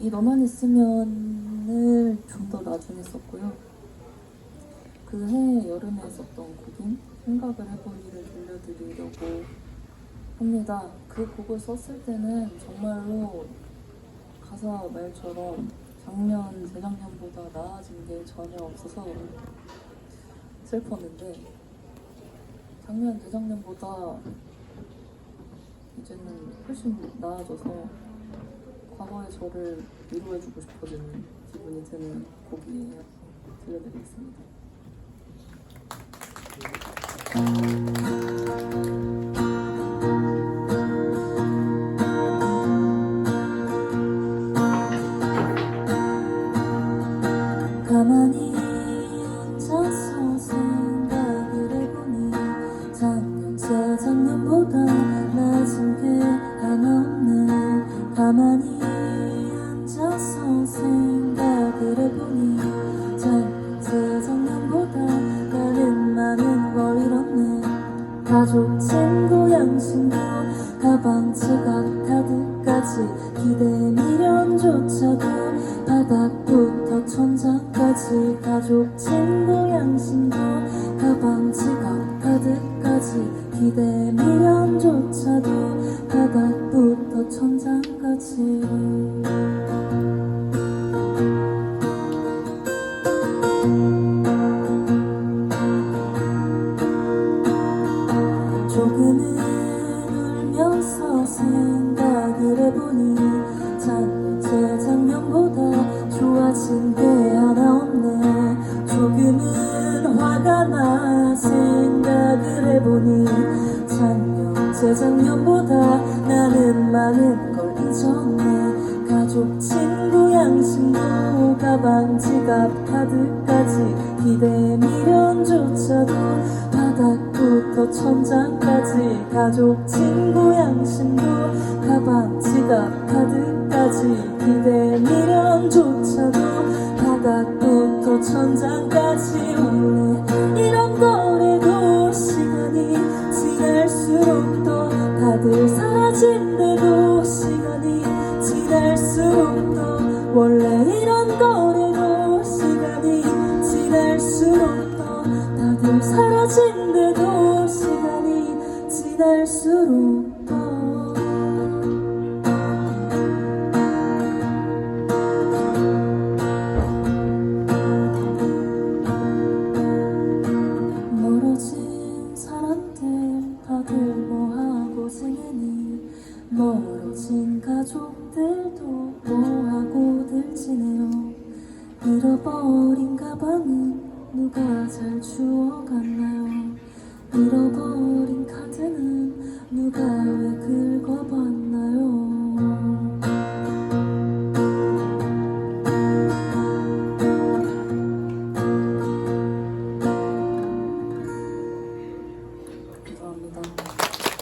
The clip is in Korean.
이 너만 있으면을 좀 더 나중에 썼고요. 그 해 여름에 썼던 곡인 생각을 해보기를 들려드리려고 합니다. 그 곡을 썼을 때는 정말로 가사 말처럼 작년, 재작년보다 나아진 게 전혀 없어서 슬펐는데 작년, 재작년보다 이제는 훨씬 나아져서 과거의 저를 위로해주고 싶어지는 기분이 드는 곡이에요. 들려드리겠습니다. 재작년보다 나아진 게 하나 없네 가만히 생각을 해보니 작년 재작년보다 나는 많은 걸 잃었네. 가족 친구 양심도 가방 지갑 카드까지 기대 미련조차도 바닥부터 천장까지 가족 친구 양심도 가방 지갑 카드까지 기대 미련조차도 바닥부터 천장까지 생각을 해보니 작년 재작년보다 좋아진 게 하나 없네. 조금은 화가 나 생각을 해보니 작년 재작년보다 나는 많은 걸 잊었네 가족 친구 양심도 가방 지갑 카드까지 기대 미련조차도 바닥부터 천장까지 가족 친구 양심도 가방 지갑 카드까지 기대 미련조차도 바닥부터 천장까지. 원래 이런 거 지날수록 더 다들 사라진대도 시간이 지날수록 더. 멀어진 사람들 다들 뭐하고 지내니? 멀어진 가족들도 뭐하고들 지내요? 잃어버린 가방은 누가 잘 주워갔나요? 잃어버린 카드는 누가 왜 긁어버렸나요